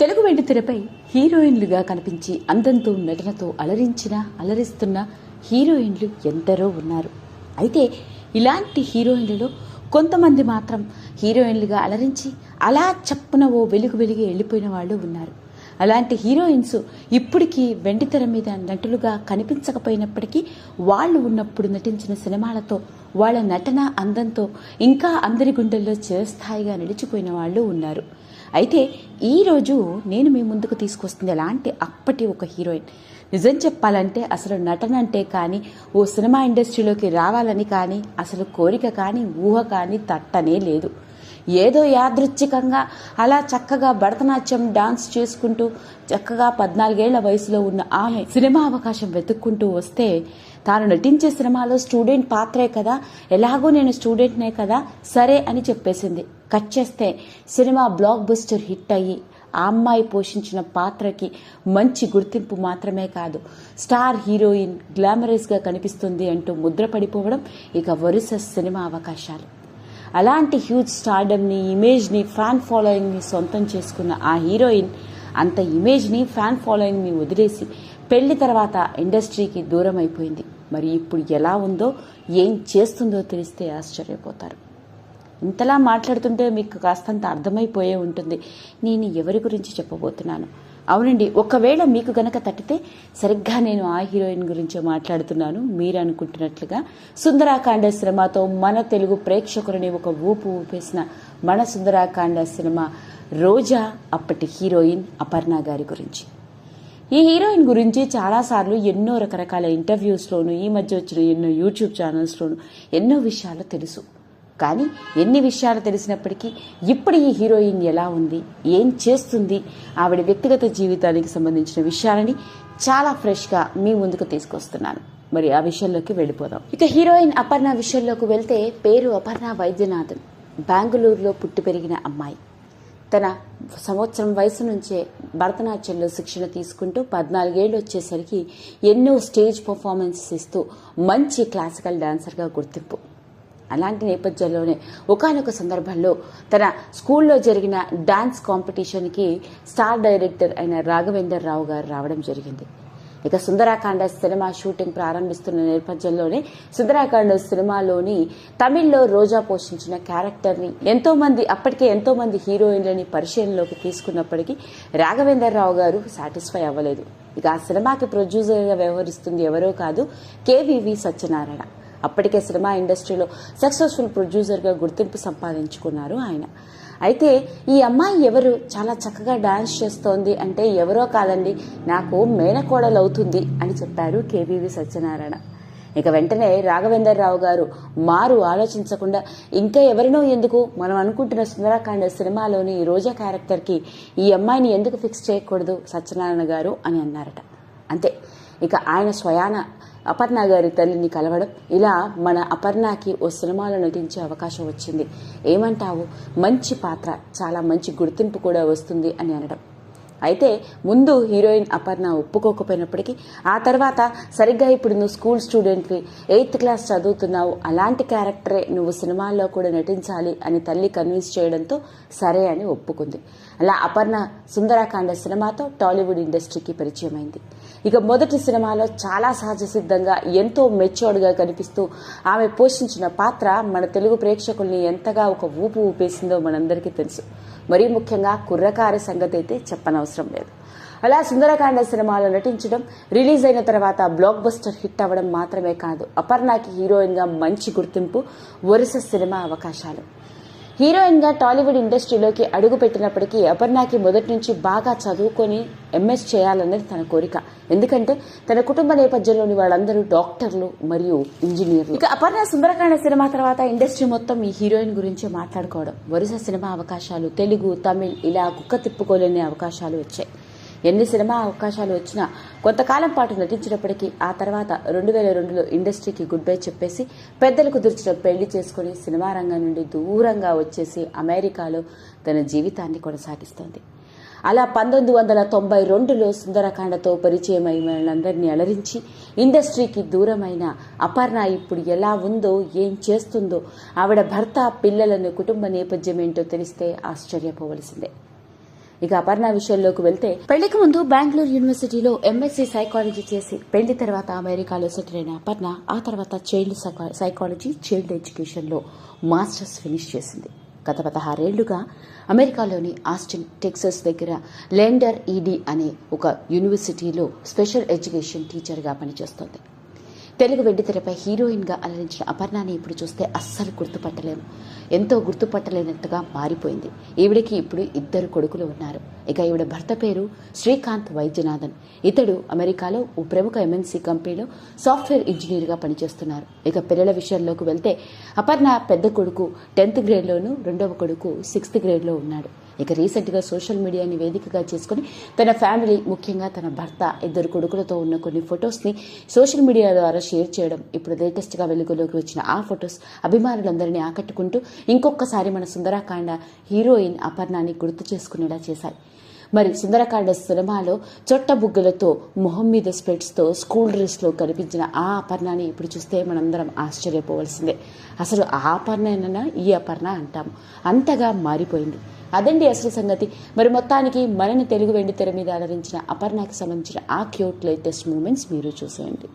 తెలుగు వెండి తెరపై హీరోయిన్లుగా కనిపించి అందంతో నటనతో అలరించిన అలరిస్తున్న హీరోయిన్లు ఎందరో ఉన్నారు. అయితే ఇలాంటి హీరోయిన్లలో కొంతమంది మాత్రం హీరోయిన్లుగా అలరించి అలా చప్పున ఓ వెలుగు వెలిగి వెళ్ళిపోయిన వాళ్ళు ఉన్నారు. అలాంటి హీరోయిన్స్ ఇప్పటికీ వెండితెర మీద నటులుగా కనిపించకపోయినప్పటికీ వాళ్ళు ఉన్నప్పుడు నటించిన సినిమాలతో వాళ్ళ నటన అందంతో ఇంకా అందరి గుండెల్లో చిరస్థాయిగా నిలిచిపోయిన వాళ్ళు ఉన్నారు. అయితే ఈరోజు నేను మీ ముందుకు తీసుకొస్తుంది ఎలాంటి అప్పటి ఒక హీరోయిన్. నిజం చెప్పాలంటే అసలు నటన అంటే కానీ ఓ సినిమా ఇండస్ట్రీలోకి రావాలని కానీ అసలు కోరిక కానీ ఊహ కానీ తట్టనే లేదు. ఏదో యాదృచ్ఛికంగా అలా చక్కగా భరతనాట్యం డాన్స్ చేసుకుంటూ చక్కగా పద్నాలుగేళ్ళ వయసులో ఉన్న ఆమె సినిమా అవకాశం వెతుక్కుంటూ వస్తే తాను నటించే సినిమాలో స్టూడెంట్ పాత్రే కదా ఎలాగో నేను స్టూడెంట్నే కదా సరే అని చెప్పేసింది. కట్ చేస్తే సినిమా బ్లాక్ బస్టర్ హిట్ అయ్యి ఆ అమ్మాయి పోషించిన పాత్రకి మంచి గుర్తింపు మాత్రమే కాదు స్టార్ హీరోయిన్ గ్లామరస్గా కనిపిస్తుంది అంటూ ముద్ర పడిపోవడం ఇక వరుస సినిమా అవకాశాలు. అలాంటి హ్యూజ్ స్టార్డమ్ని ఇమేజ్ని ఫ్యాన్ ఫాలోయింగ్ని సొంతం చేసుకున్న ఆ హీరోయిన్ అంత ఇమేజ్ని ఫ్యాన్ ఫాలోయింగ్ని వదిలేసి పెళ్ళి తర్వాత ఇండస్ట్రీకి దూరం అయిపోయింది మరి ఇప్పుడు ఎలా ఉందో ఏం చేస్తుందో తెలిస్తే ఆశ్చర్యపోతారు. ఇంతలా మాట్లాడుతుంటే మీకు కాస్తంత అర్థమైపోయే ఉంటుంది. నేను ఎవరి గురించి చెప్పబోతున్నాను? అవునండి ఒకవేళ మీకు గనక తట్టితే సరిగ్గా నేను ఆ హీరోయిన్ గురించే మాట్లాడుతున్నాను మీరు అనుకుంటున్నట్లుగా సుందరాకాండ సినిమాతో మన తెలుగు ప్రేక్షకులని ఒక ఊపు ఊపేసిన మన సుందరాకాండ సినిమా రోజా అప్పటి హీరోయిన్ అపర్ణ గారి గురించి. ఈ హీరోయిన్ గురించి చాలాసార్లు ఎన్నో రకరకాల ఇంటర్వ్యూస్లోను ఈ మధ్య వచ్చిన ఎన్నో యూట్యూబ్ ఛానల్స్లోను ఎన్నో విషయాలు తెలుసు. కానీ ఎన్ని విషయాలు తెలిసినప్పటికీ ఇప్పుడు ఈ హీరోయిన్ ఎలా ఉంది ఏం చేస్తుంది ఆవిడ వ్యక్తిగత జీవితానికి సంబంధించిన విషయాలని చాలా ఫ్రెష్గా మీ ముందుకు తీసుకొస్తున్నాను. మరి ఆ విషయంలోకి వెళ్ళిపోదాం. ఇక హీరోయిన్ అపర్ణ విషయంలోకి వెళ్తే పేరు అపర్ణ వైద్యనాథన్ బెంగళూరులో పుట్టి పెరిగిన అమ్మాయి. తన సంవత్సరం వయసు నుంచే భరతనాట్యంలో శిక్షణ తీసుకుంటూ పద్నాలుగేళ్ళు వచ్చేసరికి ఎన్నో స్టేజ్ పర్ఫార్మెన్సెస్ ఇస్తూ మంచి క్లాసికల్ డాన్సర్గా గుర్తింపు. అలాంటి నేపథ్యంలోనే ఒకనొక సందర్భంలో తన స్కూల్లో జరిగిన డాన్స్ కాంపిటీషన్కి స్టార్ డైరెక్టర్ అయిన రాఘవేందర్ రావు గారు రావడం జరిగింది. ఇక సుందరాకాండ సినిమా షూటింగ్ ప్రారంభిస్తున్న నేపథ్యంలోనే సుందరాకాండ సినిమాలోని తమిళ్ళో రోజా పోషించిన క్యారెక్టర్ని ఎంతో మంది అప్పటికే ఎంతో మంది హీరోయిన్లని పరిశీలనలోకి తీసుకున్నప్పటికీ రాఘవేందర్ రావు గారు సాటిస్ఫై అవ్వలేదు. ఇక ఆ సినిమాకి ప్రొడ్యూసర్గా వ్యవహరిస్తుంది ఎవరో కాదు కేవీవి సత్యనారాయణ. అప్పటికే సినిమా ఇండస్ట్రీలో సక్సెస్ఫుల్ ప్రొడ్యూసర్గా గుర్తింపు సంపాదించుకున్నారు ఆయన. అయితే ఈ అమ్మాయి ఎవరు? చాలా చక్కగా డాన్స్ చేస్తోంది అంటే ఎవరో కాదండి నాకు మేనకోడలు అవుతుంది అని చెప్పారు కేవీవి సత్యనారాయణ. ఇక వెంటనే రాఘవేందర్ రావు గారు మారు ఆలోచించకుండా ఇంకా ఎవరినో ఎందుకు? మనం అనుకుంటున్న సుందరాకాండ సినిమాలోని రోజా క్యారెక్టర్కి ఈ అమ్మాయిని ఎందుకు ఫిక్స్ చేయకూడదు సత్యనారాయణ గారు అని అన్నారట. అంతే. ఇక ఆయన స్వయాన అపర్ణ గారి తల్లిని కలవడం ఇలా మన అపర్ణకి ఓ సినిమాలో నటించే అవకాశం వచ్చింది. ఏమంటావు? మంచి పాత్ర చాలా మంచి గుర్తింపు కూడా వస్తుంది అని అనడం. అయితే ముందు హీరోయిన్ అపర్ణ ఒప్పుకోకపోయినప్పటికీ ఆ తర్వాత సరిగ్గా ఇప్పుడు నువ్వు స్కూల్ స్టూడెంట్వి ఎయిత్ క్లాస్ చదువుతున్నావు అలాంటి క్యారెక్టరే నువ్వు సినిమాల్లో కూడా నటించాలి అని తల్లి కన్విన్స్ చేయడంతో సరే అని ఒప్పుకుంది. అలా అపర్ణ సుందరాకాండ సినిమాతో టాలీవుడ్ ఇండస్ట్రీకి పరిచయమైంది. ఇక మొదటి సినిమాలో చాలా సహజ సిద్ధంగా ఎంతో మెచ్యూర్డ్గా కనిపిస్తూ ఆమె పోషించిన పాత్ర మన తెలుగు ప్రేక్షకుల్ని ఎంతగా ఒక ఊపు ఊపేసిందో మనందరికీ తెలుసు. మరీ ముఖ్యంగా కుర్రకారి సంగతి అయితే చెప్పనవసరం లేదు. అలా సుందరకాండ సినిమాలో నటించడం రిలీజ్ అయిన తర్వాత బ్లాక్ బస్టర్ హిట్ అవ్వడం మాత్రమే కాదు అపర్ణకి హీరోయిన్గా మంచి గుర్తింపు వరుస సినిమా అవకాశాలు. హీరోయిన్గా టాలీవుడ్ ఇండస్ట్రీలోకి అడుగు పెట్టినప్పటికీ అపర్ణకి మొదటి నుంచి బాగా చదువుకొని ఎంఎస్ చేయాలన్నది తన కోరిక. ఎందుకంటే తన కుటుంబ నేపథ్యంలోని వాళ్ళందరూ డాక్టర్లు మరియు ఇంజనీర్లు. ఇక అపర్ణ సుందరకాండ సినిమా తర్వాత ఇండస్ట్రీ మొత్తం ఈ హీరోయిన్ గురించి మాట్లాడుకోవడం. వరుస సినిమా అవకాశాలు తెలుగు తమిళ్ ఇలా కుక్క తిప్పుకోలేని అవకాశాలు వచ్చాయి. ఎన్ని సినిమా అవకాశాలు వచ్చినా కొంతకాలం పాటు నటించినప్పటికీ ఆ తర్వాత రెండు వేల రెండులో ఇండస్ట్రీకి గుడ్ బై చెప్పేసి పెద్దలకు కుదిర్చిన పెళ్ళి చేసుకుని సినిమా రంగం నుండి దూరంగా వచ్చేసి అమెరికాలో తన జీవితాన్ని కొనసాగిస్తోంది. అలా పంతొమ్మిది వందల తొంభై రెండులో సుందరకాండతో పరిచయమై మనందరినీ అలరించి ఇండస్ట్రీకి దూరమైన అపర్ణ ఇప్పుడు ఎలా ఉందో ఏం చేస్తుందో ఆవిడ భర్త పిల్లలను కుటుంబ నేపథ్యం ఏంటో తెలిస్తే ఆశ్చర్యపోవలసిందే. ఇక అపర్ణ విషయంలోకి వెళ్తే పెళ్ళికి ముందు బెంగళూరు యూనివర్సిటీలో ఎంఎస్సీ సైకాలజీ చేసి పెళ్ళి తర్వాత అమెరికాలో సెటిల్ అయిన అపర్ణ ఆ తర్వాత చైల్డ్ సైకా- సైకాలజీ చైల్డ్ ఎడ్యుకేషన్లో మాస్టర్స్ ఫినిష్ చేసింది. గత పదహారేళ్ళుగా అమెరికాలోని ఆస్టిన్ టెక్సస్ దగ్గర లెండర్ ఈడీ అనే ఒక యూనివర్సిటీలో స్పెషల్ ఎడ్యుకేషన్ టీచర్గా పనిచేస్తోంది. తెలుగు వెండితెరపై హీరోయిన్గా అలరించిన అపర్ణని ఇప్పుడు చూస్తే అస్సలు గుర్తుపట్టలేము. ఎంతో గుర్తుపట్టలేనట్టుగా మారిపోయింది. ఈవిడికి ఇప్పుడు ఇద్దరు కొడుకులు ఉన్నారు. ఇక ఈవిడ భర్త పేరు శ్రీకాంత్ వైద్యనాథన్. ఇతడు అమెరికాలో ఓ ప్రముఖ ఎంఎన్సీ కంపెనీలో సాఫ్ట్వేర్ ఇంజనీర్గా పనిచేస్తున్నారు. ఇక పిల్లల విషయంలోకి వెళ్తే అపర్ణ పెద్ద కొడుకు టెన్త్ గ్రేడ్లోను రెండవ కొడుకు సిక్స్త్ గ్రేడ్లో ఉన్నాడు. ఇక రీసెంట్గా సోషల్ మీడియాని వేదికగా చేసుకుని తన ఫ్యామిలీ ముఖ్యంగా తన భర్త ఇద్దరు కొడుకులతో ఉన్న కొన్ని ఫొటోస్ని సోషల్ మీడియా ద్వారా షేర్ చేయడం ఇప్పుడు లేటెస్ట్గా వెలుగులోకి వచ్చిన ఆ ఫొటోస్ అభిమానులందరినీ ఆకట్టుకుంటూ ఇంకొకసారి మన సుందరాకాండ హీరోయిన్ అపర్ణాని గుర్తు చేసుకునేలా చేశాయి. మరి సుందరకాండ సినిమాలో చొట్ట బుగ్గలతో మొహం మీద స్పెట్స్తో స్కూల్ డ్రెస్లో కనిపించిన ఆ అపర్ణని ఇప్పుడు చూస్తే మనందరం ఆశ్చర్యపోవలసిందే. అసలు ఆ అపర్ణ ఈ అపర్ణ అంటాము అంతగా మారిపోయింది. అదండి అసలు సంగతి. మరి మొత్తానికి మనని తెలుగు వెండి తెర మీద అలరించిన అపర్ణకి సంబంధించిన ఆ క్యూట్ లేటెస్ట్ మూమెంట్స్ మీరు చూసేయండి.